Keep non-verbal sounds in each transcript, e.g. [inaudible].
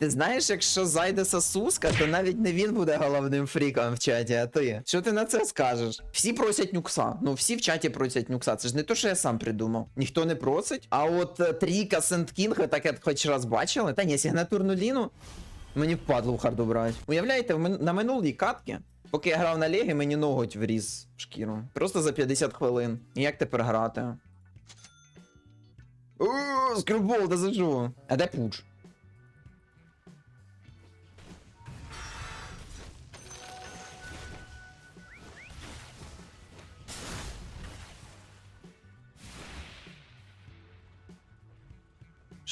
Ти знаєш, якщо зайде сосуска, то навіть не він буде головним фріком в чаті, а ти. Що ти на це скажеш? Всі просять нюкса. Ну, всі в чаті просять нюкса. Це ж не то, що я сам придумав. Ніхто не просить. А от е, трійка Сент-Кінг, ви таке хоч раз бачили? Та ні, сигнатурну ліну мені впадло в харду брати. Уявляєте, на минулій катці, поки я грав на Легі, мені ноготь вріз в шкіру. Просто за 50 хвилин. І як тепер грати? Скрюбол, да за що? А де пуч?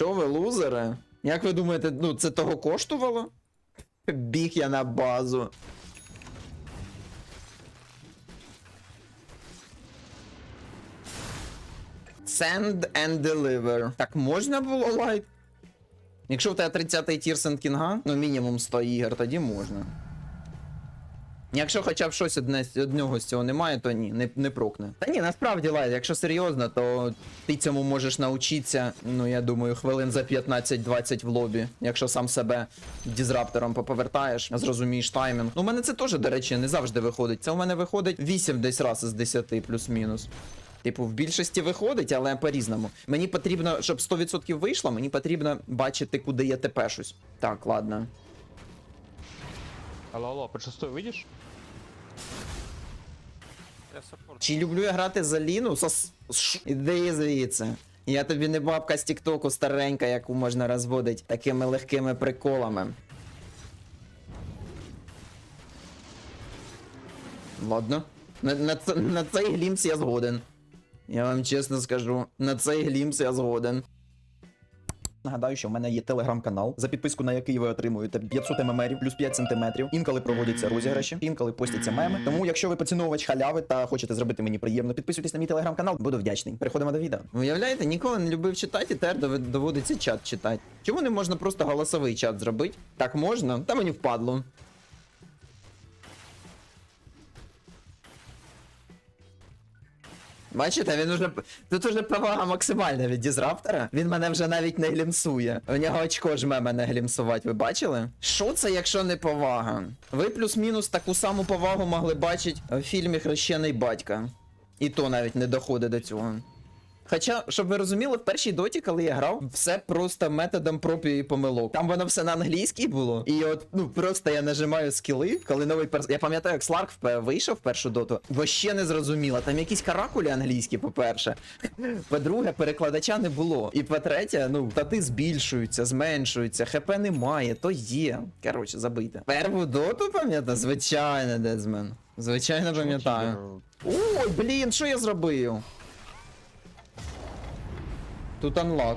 Що ви, лузери? Як ви думаєте, ну це того коштувало? Біг я на базу. Send and deliver. Так можна було лайк? Якщо в тебе 30-й тір Сенкінга, ну мінімум 100 ігор, тоді можна. Якщо хоча б щось одне, з- одного з цього немає, то ні, не, не прокне. Та ні, насправді лайт, якщо серйозно, то ти цьому можеш навчитися, ну я думаю, хвилин за 15-20 в лобі. Якщо сам себе дізраптором поповертаєш, зрозумієш таймінг. Ну, у мене це теж, до речі, не завжди виходить. Це у мене виходить 8 десь раз із 10 плюс-мінус. Типу, в більшості виходить, але по-різному. Мені потрібно, щоб 100% вийшло, мені потрібно бачити, куди я тепешусь. Так, ладно. Алло, алло, под шестой выйдешь? Я саппорт. Чи люблю я грати за Ліну? Сос... Ш- Іди звідси. Я тобі не бабка з Тіктоку старенька, яку можна розводити такими легкими приколами. Ладно. На, на, ц- на цей глімс я згоден. Я вам чесно скажу, на цей глімс я згоден. Нагадаю, що в мене є телеграм-канал, за підписку на який ви отримуєте 500 мемерів плюс 5 сантиметрів. Інколи проводяться розіграші, інколи постяться меми. Тому, якщо ви поціновувач халяви та хочете зробити мені приємно, підписуйтесь на мій телеграм-канал, буду вдячний. Переходимо до відео. Уявляєте, ніколи не любив читати, тепер доводиться чат читати. Чому не можна просто голосовий чат зробити? Так можна? Та мені впадло. Бачите, він уже тут уже повага максимальна від дізраптора. Він мене вже навіть не глімсує. У нього очко жме мене глімсувати, ви бачили? Що це, якщо не повага? Ви плюс-мінус таку саму повагу могли бачити в фільмі Хрещений батька. І то навіть не доходить до цього. Хоча, щоб ви розуміли, в першій доті, коли я грав, все просто методом проб і помилок. Там воно все на англійській було. І от, ну просто я нажимаю скіли, коли новий перс. Я пам'ятаю, як Сларк вийшов в першу доту. Вообще не зрозуміло. Там якісь каракулі англійські, по-перше. [laughs] По-друге, перекладача не було. І по-третє, ну, тати збільшуються, зменшуються, хп немає, то є. Коротше, забийте. Перву доту пам'ятаю? Звичайно, Дезмен. Звичайно, пам'ятаю. Ой, блін, що я зробив? Тут анлак.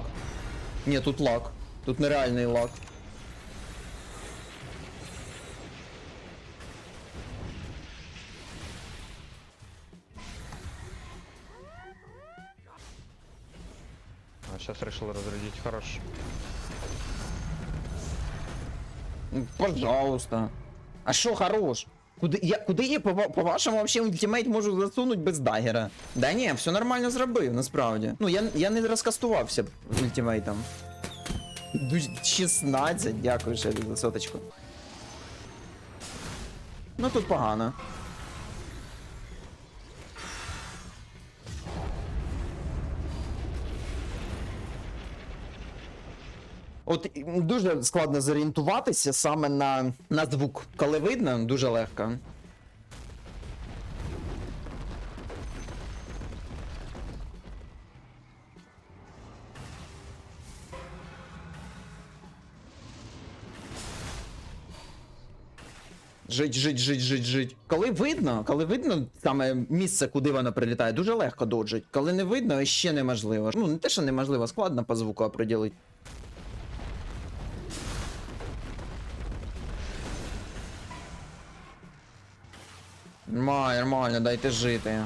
Ні, тут лак. Тут нереальний лак. А, сейчас решил разрядить, хорош. Ну, Пожалуйста. А що хорош? Куди я, куди її, по, по взагалі ультимейт можу засунути без дагера? Да ні, все нормально зробив, насправді. Ну, я, я не розкастувався ультимейтом. 16, дякую ще за соточку. Ну тут погано. От дуже складно зорієнтуватися саме на, на звук. Коли видно, дуже легко. Жить, жить, жить, жить, жить. Коли видно, коли видно саме місце, куди воно прилітає, дуже легко доджить. Коли не видно, ще неможливо. Ну, не те, що неможливо, складно по звуку оприділити. Нормально, нормально, дайте жити.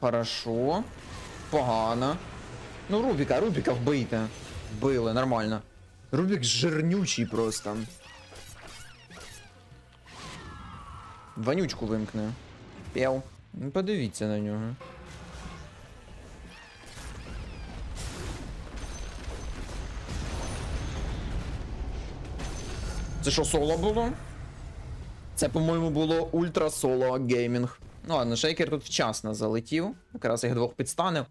Хорошо. Погано. Ну, Рубіка, Рубіка вбийте. Вбили, нормально. Рубік жирнючий просто. Вонючку вимкне. П'яв. Ну, подивіться на нього. Це що, соло було? Це, по-моєму, було ультра соло геймінг. Ну ладно, шейкер тут вчасно залетів. Якраз їх двох підстанив.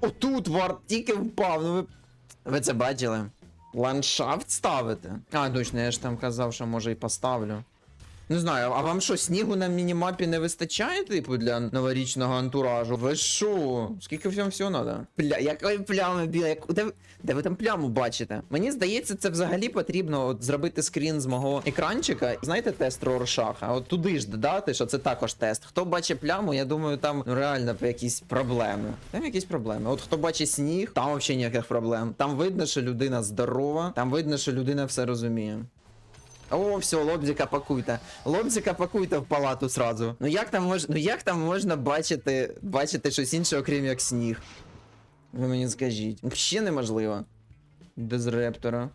Отут варт тільки впав. Ну ви. Ви це бачили? Ландшафт ставити? А, точно, я ж там казав, що може і поставлю. Не знаю, а вам що, снігу на мінімапі не вистачає, типу, для новорічного антуражу? Ви що? Скільки всього всього надо? Пля, якої плями біла? Як... Де, де ви там пляму бачите? Мені здається, це взагалі потрібно от, зробити скрін з мого екранчика. Знаєте, тест Роршаха? От туди ж додати, що це також тест. Хто бачить пляму, я думаю, там ну, реально якісь проблеми. Там якісь проблеми. От хто бачить сніг, там взагалі ніяких проблем. Там видно, що людина здорова, там видно, що людина все розуміє. О, все, лобзика пакуйте. Лобзика пакуйте в палату сразу. Ну як там мож... ну як там можна бачити, бачити щось інше, окрім як сніг? Ви мені скажіть. Ще неможливо. Без рептора.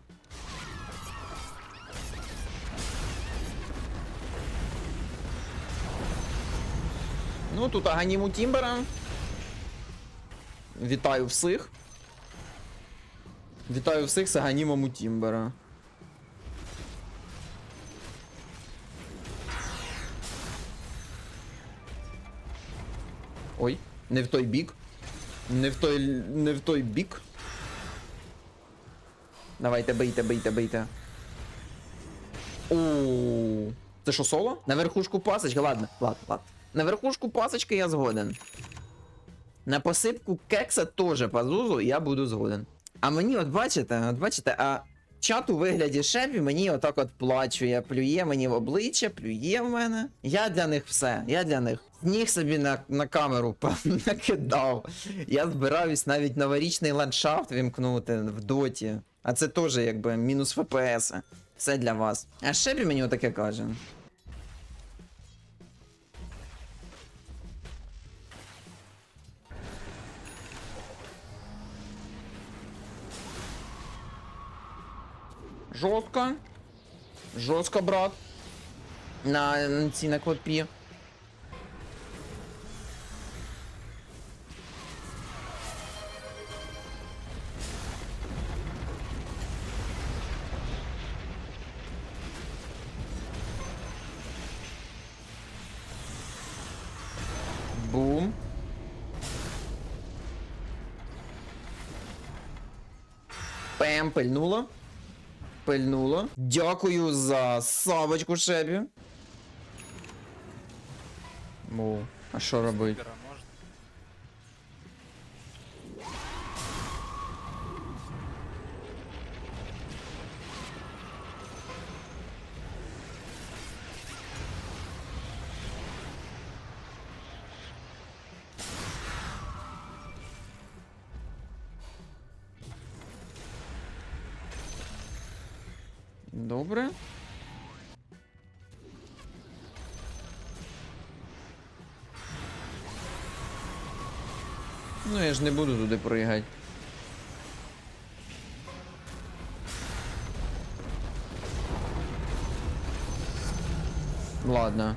Ну, тут аганіму Тімбера. Вітаю всіх. Вітаю всіх з аганімом у Тімбера. Не в той бік. Не в той. не в той бік. Давайте, бийте, бийте, бийте. Оу. Це що соло? На верхушку пасочки, ладно, ладно, ладно. На верхушку пасочки я згоден. На посипку кекса теж пазузу я буду згоден. А мені, от бачите, от бачите, а чат у вигляді шепі мені отак от плачує, плює мені в обличчя, плює в мене. Я для них все, я для них. Сніг собі на, на камеру [laughs] накидав. Я збираюсь навіть новорічний ландшафт вімкнути в доті. А це теж якби мінус ФПС. Все для вас. А шепі мені отаке каже. Жорстко. Жорстко, брат. На, на на квапі. Бум. Пем. Пильнуло. Дякую за савочку, Шебі. Му. А що робить? Добре. Ну, я ж не буду туди пригати. Ладно.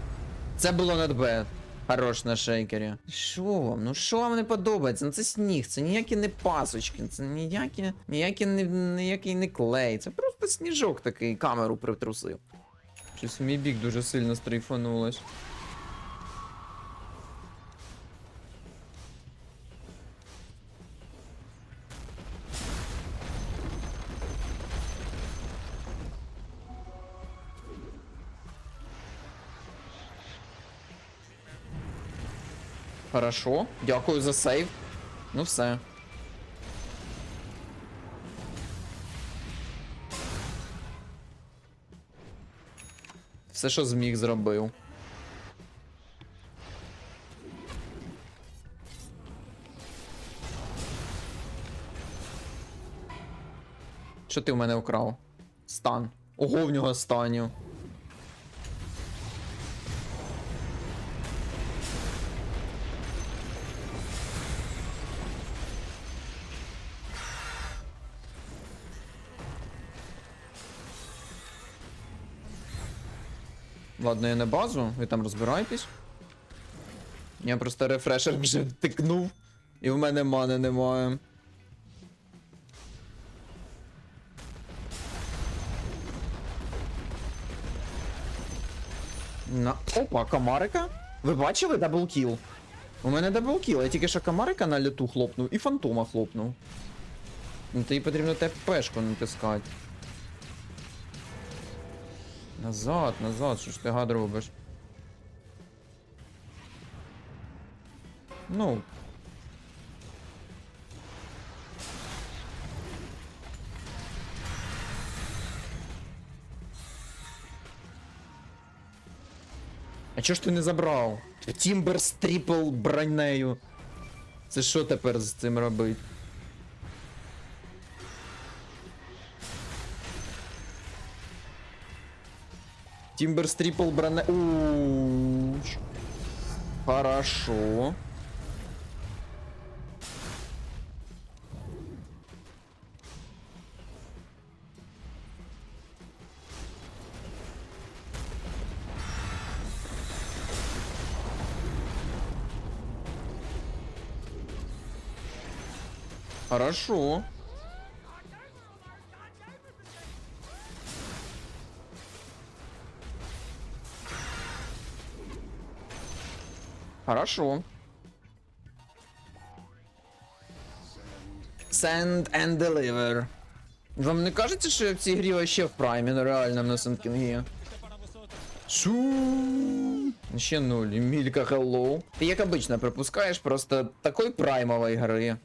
Це було bad. Хорош на шейкері. Що вам? Ну що вам не подобається? Ну це сніг, це ніякі не пасочки, це ніякі, ніякі не, ніякий не клей. Це просто сніжок такий, камеру притрусив. Щось в мій бік дуже сильно стрейфанулось. Хорошо, дякую за сейв. Ну все. Все, що зміг, зробив. Що ти в мене украв? Стан. Ого, в нього станів. Ладно, я на базу, ви там розбирайтесь. Я просто рефрешер вже втикнув, і в мене мани немає. На... Опа, комарика. Ви бачили даблкіл? У мене даблкіл, я тільки що комарика на літу хлопнув і фантома хлопнув. Ну, Тобі потрібно ТПшку натискати. Назад, назад, що ж ти гад робиш? Ну. А чого ж ти не забрав? Тімбер з трипл бронею. Це що тепер з цим робить? Тимберс трипл брана... Хорошо. Хорошо. Хорошо. Send and deliver. Вам не кажеться, що я в цій грі вообще в праймі, ну реально на Сенкінгі? Шу. Ще нуль. Мілька hello. Ти як обично пропускаєш просто такой праймової гри.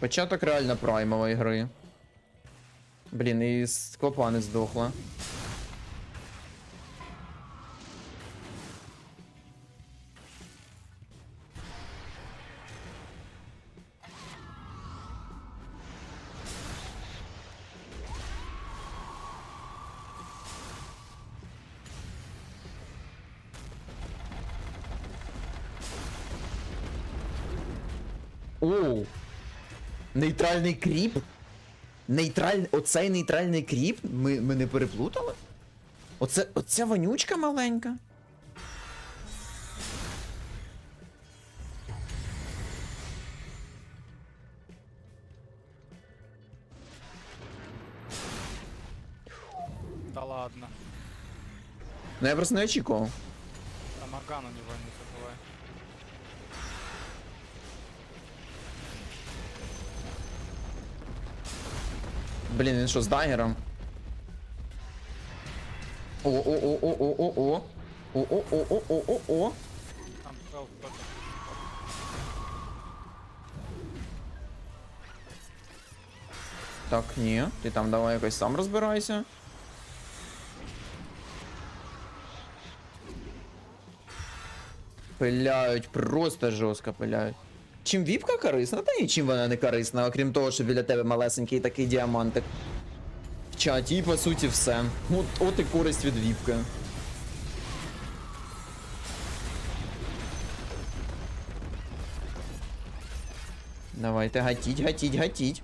Початок реально праймової гри. Блін, і скопа не здохла. Оу! Нейтральний кріп? Нейтральний. Оцей нейтральний кріп? Ми, ми не переплутали? Оце. Оця вонючка маленька. Да ладно. Ну я просто не очікував. Там орган у него не Блін, він що з дагером? О-о-о-о-о-о-о. О-о-о-о-о-о-о. Там хелп кто-то. Так, ні, ти там давай якось сам розбирайся. Пиляють, просто жорстко пиляють. Чим віпка корисна? Та нічим вона не корисна, окрім того, що біля тебе малесенький такий діамантик. В чаті, по суті, все. От, от і користь від віпки. Давайте гатіть, гатіть, гатіть.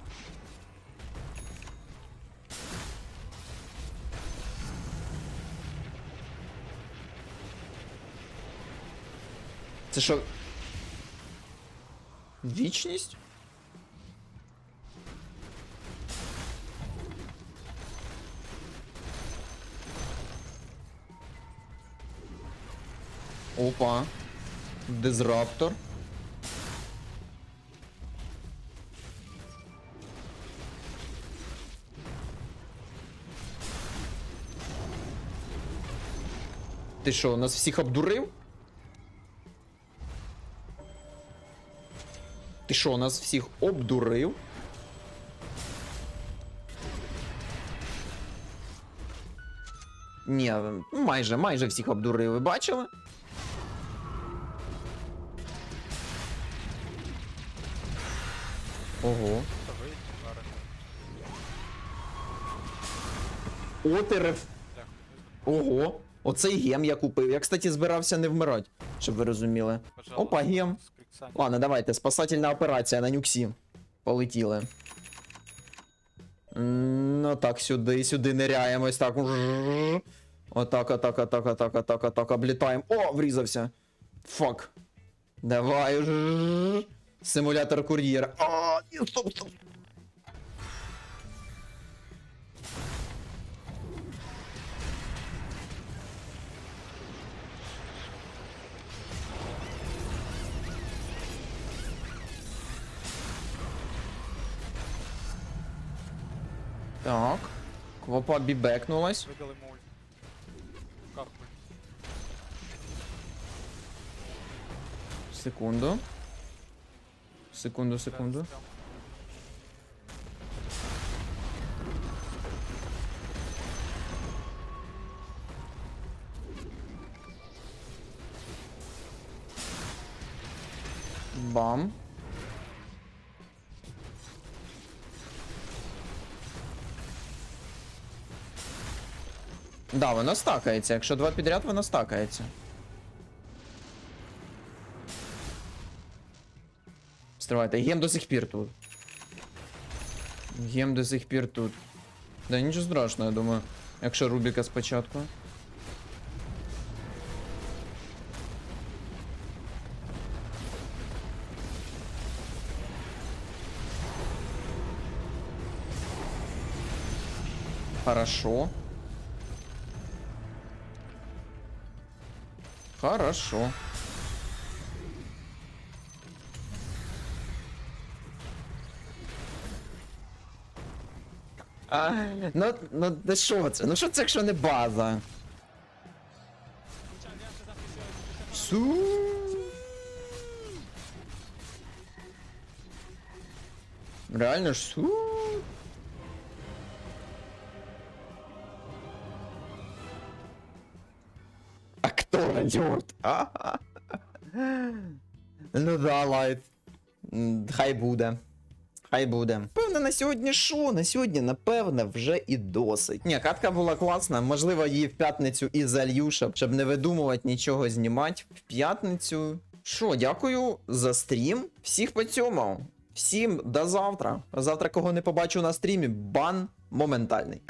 Це що? Вічність? Опа. Дизраптор. Ти що, нас всіх обдурив? Що, нас всіх обдурив? Ні, майже, майже всіх обдурив. Ви бачили? Ого. Кто выйдет, зараз. О, ти реф. Бляха, Ого. Оцей гем я купив. Я, кстати, збирався не вмирати, щоб ви розуміли. Опа, гем. С. Ладно, давайте, спасательна операція на нюксі. Полетіли. Ну так, сюди, сюди ниряємо, ось так. Отак, отак, отак, отак, отак, отак, облітаємо. О, врізався. Фак. Давай. Симулятор кур'єра. А, стоп, стоп. Так. Квопа бібекнулась. Видали ему ульт. Секунду. Секунду, секунду. Да, Да, воно стакається. Якщо два підряд, воно стакається. Стривайте, гем до сих пір тут. Гем до сих пір тут. Да нічого страшного, я думаю. Якщо Рубіка спочатку. Хорошо. Хорошо. А, ну, ну, де що це? Ну що це, якщо не база? Су. Реально ж су. Кто? Ну да, лайт. Хай буде. Хай буде. Певне, на сьогодні що? На сьогодні, напевне, вже і досить. Ні, катка була класна. Можливо, її в п'ятницю і залью, щоб не видумувати нічого знімати. В п'ятницю. Що, дякую за стрім. Всіх по цьому. Всім до завтра. Завтра, кого не побачу на стрімі, бан моментальний.